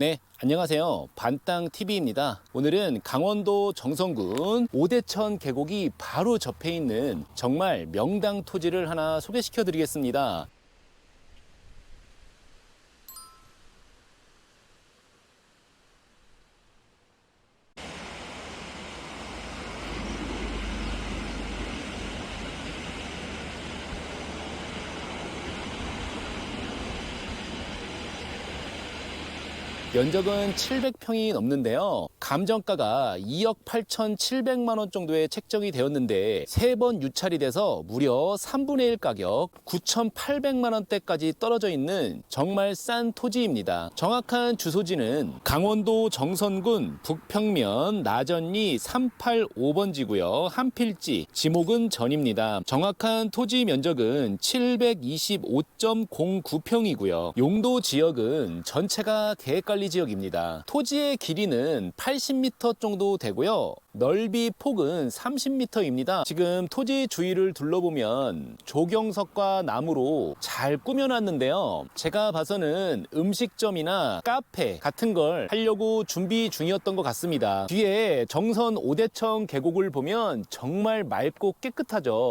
네, 안녕하세요. 반땅TV입니다. 오늘은 강원도 정선군 오대천 계곡이 바로 접해 있는 정말 명당 토지를 하나 소개시켜 드리겠습니다. 면적은 700평이 넘는데요. 감정가가 2억 8,700만 원 정도에 책정이 되었는데 세 번 유찰이 돼서 무려 3분의 1 가격 9,800만 원대까지 떨어져 있는 정말 싼 토지입니다. 정확한 주소지는 강원도 정선군 북평면 나전리 385번지고요. 한필지 지목은 전입니다. 정확한 토지 면적은 725.09평이고요. 용도 지역은 전체가 계획관리 지역입니다. 토지의 길이는 80m 정도 되고요. 넓이 폭은 30m입니다. 지금 토지 주위를 둘러보면 조경석과 나무로 잘 꾸며놨는데요. 제가 봐서는 음식점이나 카페 같은 걸 하려고 준비 중이었던 것 같습니다. 뒤에 정선 오대천 계곡을 보면 정말 맑고 깨끗하죠.